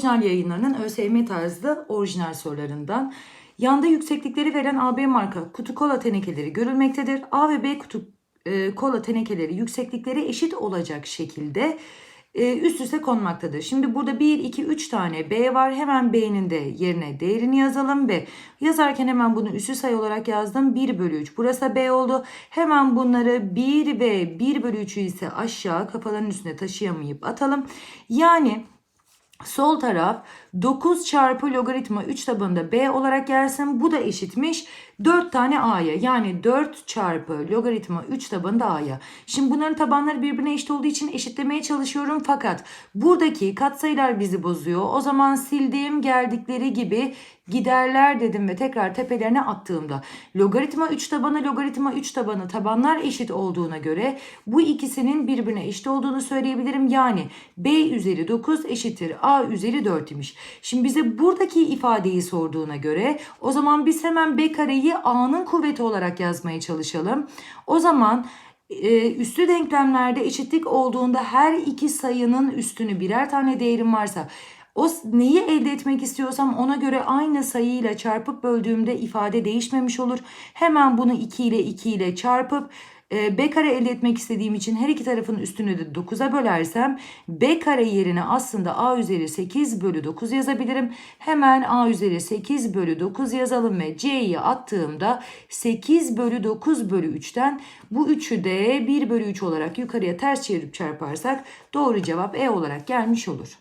Orijinal yayınlarının ÖSYM tarzı orijinal sorularından. Yanda yükseklikleri veren AB marka kutu kola tenekeleri görülmektedir. A ve B kutu e, kola tenekeleri yükseklikleri eşit olacak şekilde e, üst üste konmaktadır. Şimdi burada 1, 2, 3 tane B var. Hemen B'nin de yerine değerini yazalım ve yazarken hemen bunu üstü sayı olarak yazdım. 1 bölü 3. Burası B oldu. Hemen bunları 1 ve 1 bölü 3'ü ise aşağı kafaların üstüne taşıyamayıp atalım. Yani Sol taraf 9 çarpı logaritma 3 tabanında b olarak gelsin. Bu da eşitmiş 4 tane a'ya. Yani 4 çarpı logaritma 3 tabanında a'ya. Şimdi bunların tabanları birbirine eşit olduğu için eşitlemeye çalışıyorum. Fakat buradaki katsayılar bizi bozuyor. O zaman sildiğim geldikleri gibi giderler dedim ve tekrar tepelerine attığımda logaritma 3 tabanı logaritma 3 tabanı tabanlar eşit olduğuna göre bu ikisinin birbirine eşit olduğunu söyleyebilirim. Yani b üzeri 9 eşittir a üzeri 4 imiş. Şimdi bize buradaki ifadeyi sorduğuna göre o zaman biz hemen b kareyi a'nın kuvveti olarak yazmaya çalışalım. O zaman e, üstü denklemlerde eşitlik olduğunda her iki sayının üstünü birer tane değerim varsa o neyi elde etmek istiyorsam ona göre aynı sayıyla çarpıp böldüğümde ifade değişmemiş olur. Hemen bunu 2 ile 2 ile çarpıp b kare elde etmek istediğim için her iki tarafın üstünü de 9'a bölersem b kare yerine aslında a üzeri 8 bölü 9 yazabilirim. Hemen a üzeri 8 bölü 9 yazalım ve c'yi attığımda 8 bölü 9 bölü 3'ten bu 3'ü de 1 bölü 3 olarak yukarıya ters çevirip çarparsak doğru cevap e olarak gelmiş olur.